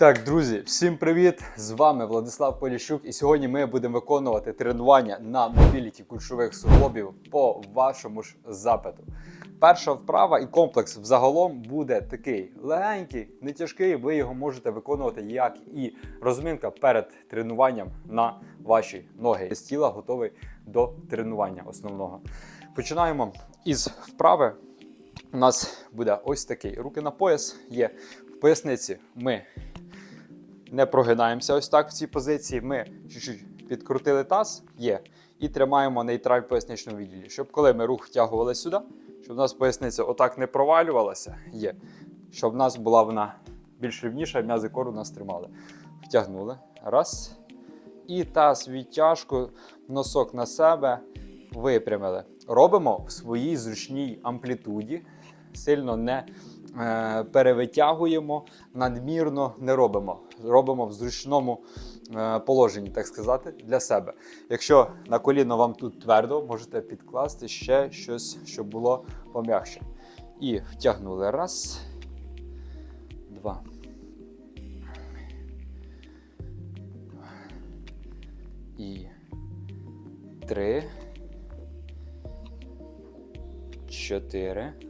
Так, друзі, всім привіт! З вами Владислав Поліщук, і сьогодні ми будемо виконувати тренування на мобіліті кульшових суглобів по вашому ж запиту. Перша вправа і комплекс взагалом буде такий легенький, не тяжкий. Ви його можете виконувати як і розминка перед тренуванням на ваші ноги. З тіла готовий до тренування основного. Починаємо із вправи. У нас буде ось такий руки на пояс. Є в поясниці. Ми не прогинаємося ось так в цій позиції. Ми чуть-чуть підкрутили таз, є, і тримаємо нейтраль поясничному відділі. Щоб коли ми рух втягували сюди, щоб у нас поясниця отак не провалювалася, є. Щоб в нас була вона більш рівніша, м'язи кору нас тримали. Втягнули. Раз. І таз відтяжку, носок на себе випрямили. Робимо в своїй зручній амплітуді. Сильно не е, перевитягуємо, надмірно не робимо. Робимо в зручному е, положенні, так сказати, для себе. Якщо на коліно вам тут твердо, можете підкласти ще щось, щоб було пом'якше. І втягнули. Раз, два. І три. Чотири.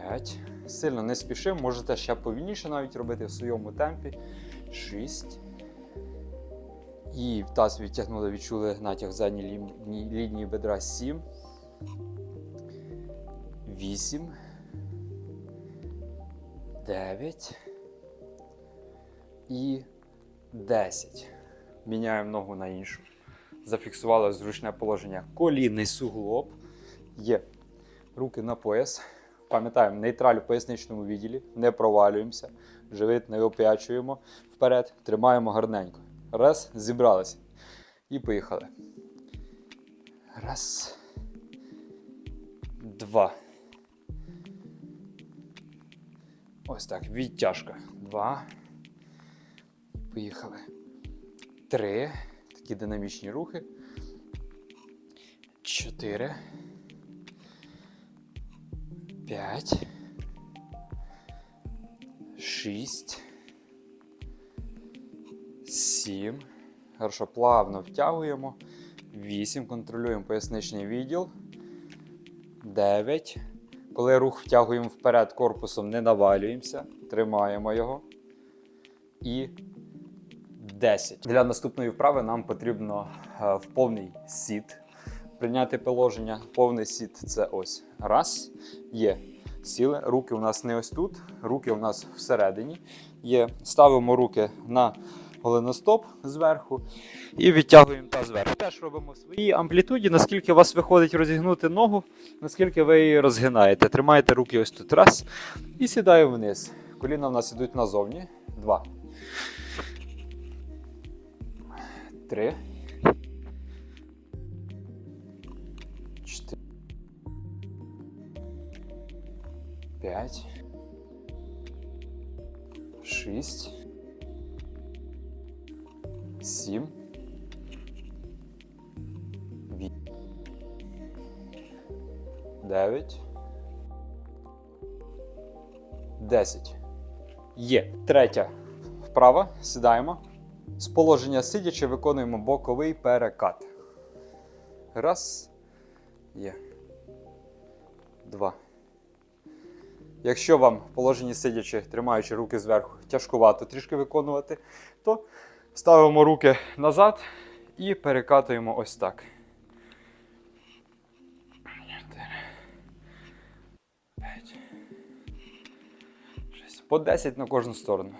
П'ять. Сильно не спішимо, можете ще повільніше навіть робити в своєму темпі. Шість. І в таз відтягнули, відчули натяг в задній лінії, бедра. Сім. Вісім. Дев'ять. І десять. Міняємо ногу на іншу. Зафіксували зручне положення. Колінний суглоб. Є руки на пояс. Пам'ятаємо, нейтраль у поясничному відділі, не провалюємося, живіт не оп'ячуємо вперед, тримаємо гарненько. Раз, зібралися. І поїхали. Раз. Два. Ось так. Відтяжка. Два. Поїхали. Три. Такі динамічні рухи. Чотири. П'ять. Шість. Сім. Хорошо, плавно втягуємо. Вісім. Контролюємо поясничний відділ. Дев'ять. Коли рух втягуємо вперед корпусом, не навалюємося. Тримаємо його. І 10. Для наступної вправи нам потрібно е, в повний сіт прийняти положення. Повний сіт це ось. Раз. Є. Сіли. Руки у нас не ось тут, руки у нас всередині. Є. Ставимо руки на голеностоп зверху і відтягуємо таз зверху. Теж робимо в своїй амплітуді, наскільки у вас виходить розігнути ногу, наскільки ви її розгинаєте. Тримаєте руки ось тут. Раз. І сідаємо вниз. Коліна у нас йдуть назовні. Два. Три. Чотири. П'ять. Шість. Сім. Вісім. Дев'ять. Десять. Є. Третя вправа. Сідаємо. З положення сидячи виконуємо боковий перекат. Раз. Є. Два. Якщо вам в положенні сидячи, тримаючи руки зверху, тяжкувато трішки виконувати, то ставимо руки назад і перекатуємо ось так. По 10 на кожну сторону.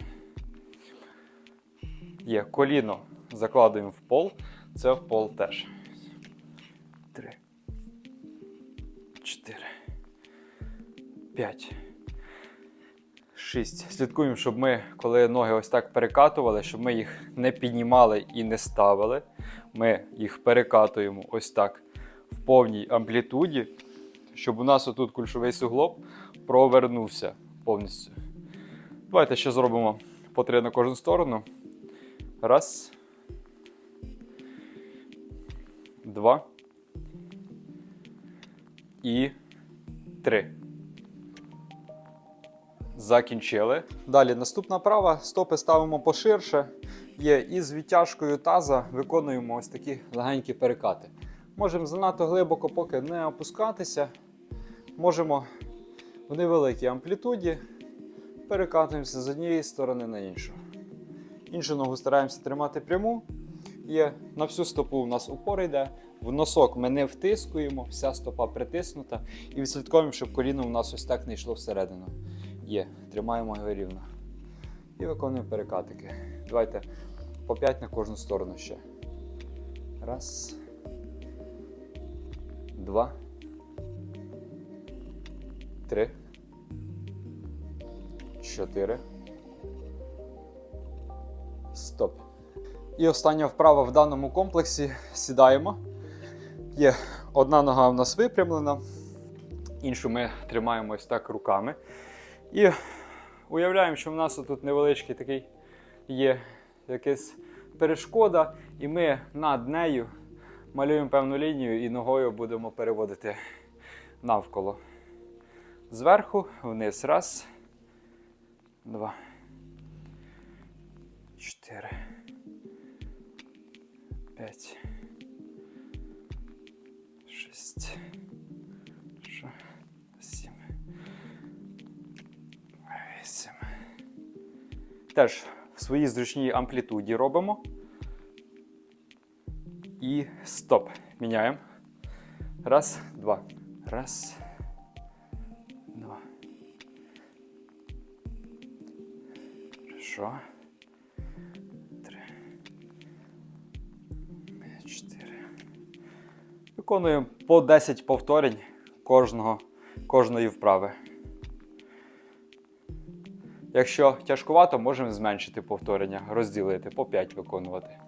Є коліно закладуємо в пол, це в пол теж. 5, 6. Слідкуємо, щоб ми, коли ноги ось так перекатували, щоб ми їх не піднімали і не ставили. Ми їх перекатуємо ось так в повній амплітуді, щоб у нас отут кульшовий суглоб провернувся повністю. Давайте ще зробимо по три на кожну сторону. Раз. Два. І три. Закінчили. Далі наступна права. Стопи ставимо поширше. Є і з відтяжкою таза виконуємо ось такі легенькі перекати. Можемо занадто глибоко поки не опускатися. Можемо в невеликій амплітуді перекатуємося з однієї сторони на іншу. Іншу ногу стараємося тримати пряму. Є на всю стопу у нас упор йде. В носок ми не втискуємо, вся стопа притиснута. І відслідковуємо, щоб коліно у нас ось так не йшло всередину. Є, тримаємо його рівно. І виконуємо перекатики. Давайте по 5 на кожну сторону ще. Раз. Два. Три. Чотири. Стоп. І остання вправа в даному комплексі. Сідаємо. Є одна нога в нас випрямлена, іншу ми тримаємо ось так руками. І уявляємо, що в нас тут невеличкий такий є якась перешкода, і ми над нею малюємо певну лінію і ногою будемо переводити навколо. Зверху, вниз. Раз. Два. Чотири. П'ять. Шість. Теж в своїй зручній амплітуді робимо. І стоп. Міняємо. Раз, два. Раз. Два. Хорошо. Три. Чотири. Виконуємо по 10 повторень кожного, кожної вправи. Якщо тяжкувато, можемо зменшити повторення, розділити по 5 виконувати.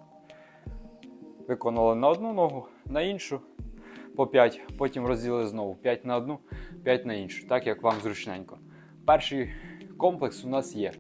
Виконали на одну ногу, на іншу по 5, потім розділили знову 5 на одну, 5 на іншу, так як вам зручненько. Перший комплекс у нас є.